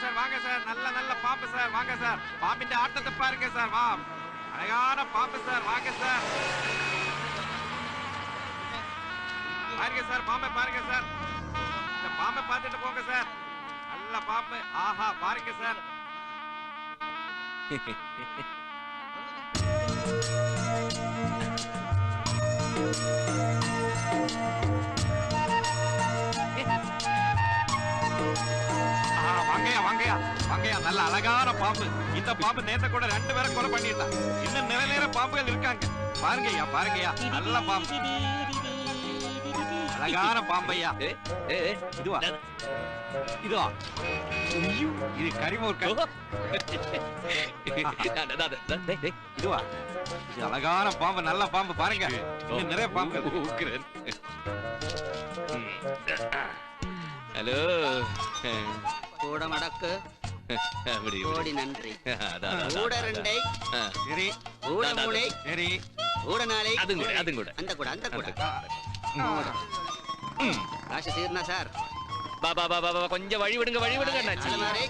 Sir வாங்க sir. நல்ல நல்ல பாம்பு சார். வாங்க சார். பாம்பிന്റെ ஆட்டத்தை பாருங்க சார். வா. அழகான பாம்பு சார். வாங்க சார். பாருங்க சார் பாம்பை பாருங்க சார். இந்த பாம்பை பார்த்துட்டு போங்க சார். நல்ல பாம்பு. ஆஹா பாருங்க சார். வாங்கய்யா நல்ல அழகான பாம்பு. இந்த பாம்பு நேத்த கூட ரெண்டு பேரை கொலை பண்ணிட்டான் இன்னும் நிறைய நிறைய பாம்புகள் இருக்காங்க. பாருங்கய்யா பாருங்கய்யா நல்ல பாம்பு. அழகான பாம்பையா. இதுவா? இதுவா? இது கரிமூர் இதுவா? இது அழகான பாம்பு நல்ல பாம்பு. பாருங்க. இன்னும் நிறைய பாம்பு ഹലോ கூட மடக்கு. அப்படி கோடி நன்றி. ஊட ரெண்டை சரி. ஊட மூளை. சரி. ஊட நாளை அது கூட. அது கூட அந்த கூட. அந்த கூட. ராஷ சீர்னா சார். பா பா பா பா கொஞ்சம் வழி விடுங்க வழி விடுங்க அண்ணாச்சி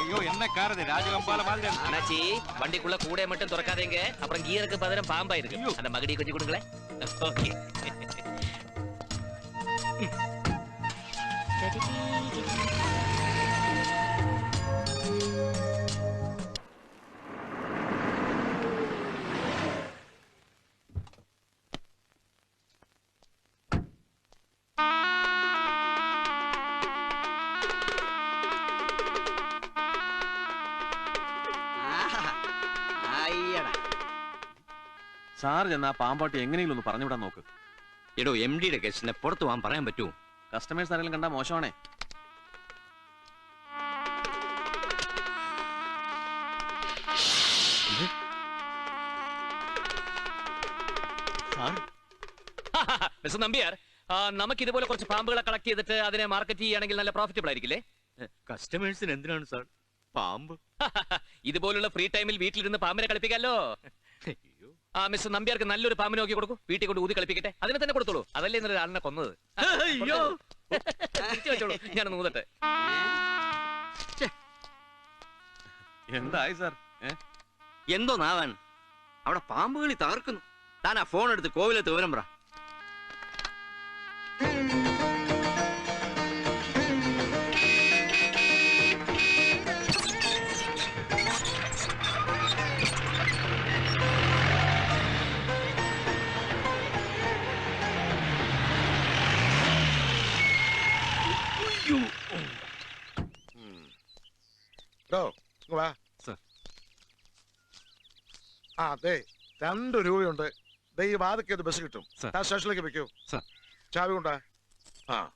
ஐயோ என்ன கார் இது ராஜகம்பால மாதிரி அண்ணாச்சி வண்டிக்குள்ள கூடைய மட்டும் திறக்காதீங்க. அப்புறம் கீருக்கு பதிலும் பாம்பா இருக்கு அந்த மகடி கொஞ்சம் கொடுங்களேன். ஓகே. Ready, സാർ ആ പാമ്പാട്ടി എങ്ങനെയെങ്കിലും ഒന്ന് പറഞ്ഞുവിടാൻ നോക്ക്. എടോ എം ഡിയുടെ കേസിനെ പുറത്തു പോകാൻ പറയാൻ പറ്റുമോ കസ്റ്റമേഴ്സ് ആരെങ്കിലും കണ്ടാ മോശമാണേ. മിസ്റ്റർ നമ്പ്യാർ ആ, നമുക്ക് ഇതുപോലെ കുറച്ച് പാമ്പുകളെ കളക്ട് ചെയ്തിട്ട് അതിനെ മാർക്കറ്റ് ചെയ്യുകയാണെങ്കിൽ നല്ല പ്രോഫിറ്റബിൾ ആയിരിക്കില്ലേ? കസ്റ്റമേഴ്സിന് എന്തിനാണ് സാർ? പാമ്പ്. ഇതുപോലുള്ള ഫ്രീ ടൈമിൽ വീട്ടിലിരുന്ന് പാമ്പിനെ കളിപ്പിക്കാലോ. ആ മിസ് നമ്പ്യാർക്ക് നല്ലൊരു പാമ്പിനെ നോക്കി കൊടുക്കും. വീട്ടിൽ കൊണ്ട് ഊതി കളിപ്പിക്കട്ടെ. അതിനെ തന്നെ കൊടുത്തോളൂ. അതല്ലേ ഇന്നലെ ആളിനെ കൊന്നത്. അയ്യോ. വെച്ചോളൂ. ഞാൻ ഊതട്ടെ. എന്തായി സാർ? എന്തോന്നാവാൻ എന്തോ നാവാൻ. അവിടെ പാമ്പുകളി തകർക്കുന്നു. താൻ ആ ഫോൺ എടുത്ത് കോവിലെത്ത് വിവരം പറ. ഡോ, വാ. സർ. ആ അതെ രണ്ട് രൂപയുണ്ട്. ദേ ഈ വാതിക്കത് ബസ് കിട്ടും. സർ. ആ സ്റ്റേഷനിലേക്ക് വെക്കൂ. സർ. ചാവി കൊണ്ടാ. ആ.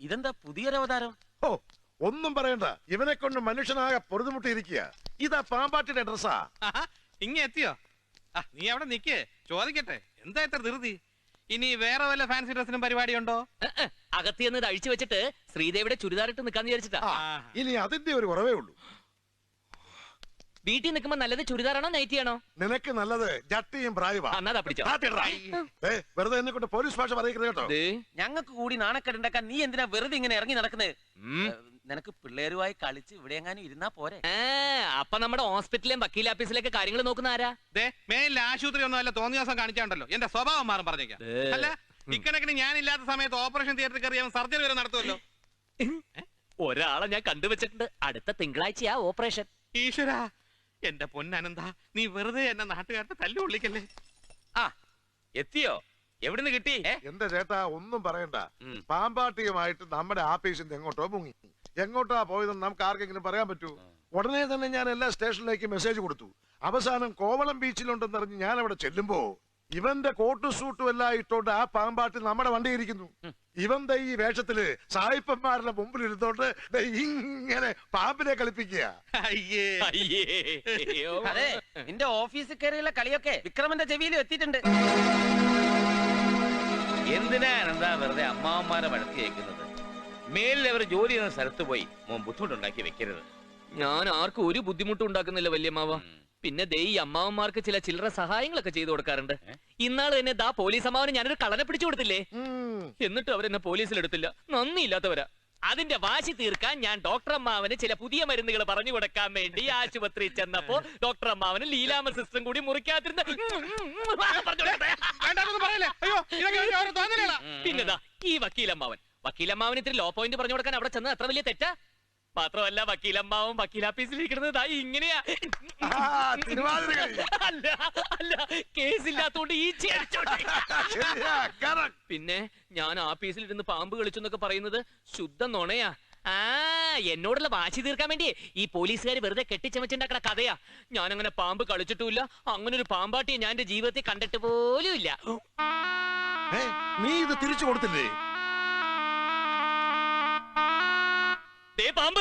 ഇതെന്താ പുതിയൊരവതാരം? ഓ ഒന്നും പറയണ്ട. ഇവനെ കൊണ്ട് മനുഷ്യനാകെ പൊറുതുമുട്ടിയിരിക്കുക. ഇതാ പാമ്പാട്ടിയുടെ ഡ്രസ്സാ. ഇങ്ങ എത്തിയോ? ആ നീ അവിടെ നിക്കേ. ചോദിക്കട്ടെ. എന്താ ഇത്ര ധൃതി? ഇനി വേറെ വല്ല ഫാൻസി ഡ്രസ്സിനും പരിപാടിയുണ്ടോ? അകത്ത് ചെന്ന് ഇത് അഴിച്ചു വെച്ചിട്ട് ശ്രീദേവിയുടെ ചുരിദാറിട്ട് നിൽക്കാന്ന് വിചാരിച്ചിട്ടാ. ഇനി അതിന്റെ ഒരു കുറവേ ഉള്ളൂ. വീട്ടിൽ നിൽക്കുമ്പോ നല്ലത് ചുരിദാറാണോ നൈറ്റി ആണോ? നിനക്ക് നല്ലത് ജട്ടിയും എന്നാ പിടിച്ചോ. വെറുതെ എന്നെ കൊണ്ട് പോലീസ് ഭാഷ പറയുന്നത് കേട്ടോ. ദേ, ഞങ്ങൾക്ക് കൂടി നാണക്കെട്ടുണ്ടാക്കാൻ നീ എന്തിനാ വെറുതെ ഇങ്ങനെ ഇറങ്ങി നടക്കുന്നത്. നിനക്ക് പിള്ളേരുമായി കളിച്ച് ഇവിടെ എങ്ങാനും ഇരുന്നാ പോരെ? അപ്പൊ നമ്മുടെ ഹോസ്പിറ്റലിലെയും വക്കീൽ ഓഫീസിലേക്ക് കാര്യങ്ങൾ നോക്കുന്ന ആരാ? ദേ മേലിൽ ആശുപത്രി ഒന്നും അല്ല തോന്നിയ ദിവസം കാണിച്ചാണ്ടല്ലോ. എന്റെ സ്വഭാവം മാറും പറഞ്ഞേക്കാം. അല്ല ഇക്കണക്കിന് ഞാൻ ഇല്ലാത്ത സമയത്ത് ഓപ്പറേഷൻ തിയേറ്ററിൽ കയറി അവൻ സർജറി വരെ നടത്തുമല്ലോ. ഒരാളെ ഞാൻ കണ്ടുവച്ചിട്ടുണ്ട്. അടുത്ത തിങ്കളാഴ്ചയാ ഓപ്പറേഷൻ. ഈശ്വര എന്റെ പൊന്നനന്ത നീ വെറുതെ എന്നെ നാട്ടുകാരുടെ തല്ലു കൊള്ളിക്കല്ലേ? ആ എത്തിയോ? എവിടുന്ന് കിട്ടി? എന്താ എന്റെ ചേട്ടാ ഒന്നും പറയണ്ട. പാമ്പാട്ടിയുമായിട്ട് നമ്മുടെ ആഫീസിന്റെ എങ്ങോട്ടോ മുങ്ങി. എങ്ങോട്ടാ പോയതെന്ന് നമുക്ക് ആർക്കെങ്കിലും പറയാൻ പറ്റൂ? ഉടനെ തന്നെ ഞാൻ എല്ലാ സ്റ്റേഷനിലേക്ക് മെസ്സേജ് കൊടുത്തു. അവസാനം കോവളം ബീച്ചിലുണ്ടെന്നറിഞ്ഞ് ഞാൻ അവിടെ ചെല്ലുമ്പോ ഇവന്റെ കോട്ടും സൂട്ടും എല്ലാം ഇട്ടോണ്ട് ആ പാമ്പാട്ടിൽ നമ്മുടെ വണ്ടി ഇരിക്കുന്നു. ഇവൻ ദൈ ഈ വേഷത്തിൽ സായിപ്പന്മാരുടെ മുമ്പിൽ ഇരുന്നോണ്ട് ഇങ്ങനെ പാമ്പിനെ കളിപ്പിക്കുക. അതെ നിന്റെ ഓഫീസിൽ കയറിയുള്ള കളിയൊക്കെ വിക്രമന്റെ ചെവിയിൽ എത്തിയിട്ടുണ്ട് എന്തിനാണ് എന്താ വെറുതെ അമ്മാവന്മാരെ അയക്കുന്നത് മേലിൽ അവർ ജോലി ചെയ്യുന്ന സ്ഥലത്ത് പോയി മോൻ ബുദ്ധിമുട്ടുണ്ടാക്കി വെക്കരുത് ഞാൻ ആർക്കും ഒരു ബുദ്ധിമുട്ടും ഉണ്ടാക്കുന്നില്ല വല്യമ്മാവ പിന്നെ ദേ ഈ അമ്മാവന്മാർക്ക് ചില ചില്ലറ സഹായങ്ങളൊക്കെ ചെയ്തു കൊടുക്കാറുണ്ട് ഇന്നാൾ തന്നെ ദാ പോലീസ് അമ്മാവന് ഞാനൊരു കളനെ പിടിച്ചു കൊടുത്തില്ലേ എന്നിട്ട് അവരെന്നെ പോലീസിൽ എടുത്തില്ല നന്ദിയില്ലാത്തവരാ അതിന്റെ വാശി തീർക്കാൻ ഞാൻ ഡോക്ടർ അമ്മാവന് ചില പുതിയ മരുന്നുകൾ പറഞ്ഞു കൊടുക്കാൻ വേണ്ടി ആശുപത്രി ചെന്നപ്പോ ഡോക്ടർ അമ്മാവന് ലീലാമ സിസ്റ്റം കൂടി മുറിക്കാതിരുന്ന പിന്നെതാ ഈ വക്കീലമ്മാവൻ വക്കീലമ്മാവൻ ഇത്തിരി ലോ പോയിന്റ് പറഞ്ഞു കൊടുക്കാൻ അവിടെ ചെന്ന് അത്ര വലിയ തെറ്റാ? മാത്രമല്ല വക്കീലമ്മാവും വക്കീലാഫീസിൽ ഇരിക്കുന്നത് ദാ ഇങ്ങനെയാ. അല്ല അല്ല കേസില്ലാത്തോണ്ട് ഈ. പിന്നെ ഞാൻ ആഫീസിൽ ഇരുന്ന് പാമ്പ് കളിച്ചു എന്നൊക്കെ പറയുന്നത് ശുദ്ധ നുണയാ. ആ എന്നോടുള്ള വാശി തീർക്കാൻ വേണ്ടി ഈ പോലീസുകാർ വെറുതെ കെട്ടിച്ചമച്ചുണ്ടാക്കണ കഥയാ. ഞാൻ അങ്ങനെ പാമ്പ് കളിച്ചിട്ടുമില്ല. അങ്ങനെ ഒരു പാമ്പാട്ടിയെ ഞാൻ എന്റെ ജീവിതത്തിൽ കണ്ടിട്ട് പോലും ഇല്ല നീ ഇത് തിരിച്ചു കൊടുത്തില്ലേ? പാമ്പ്.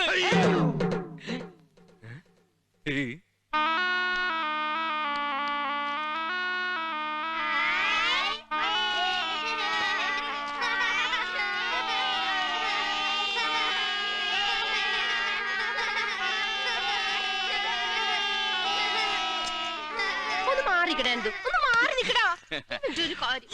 ഒന്ന് മാറിക്കടാ എന്തു? ഒന്ന് മാറി നിക്കടാ. എന്നിട്ട് ഒരു കാര്യം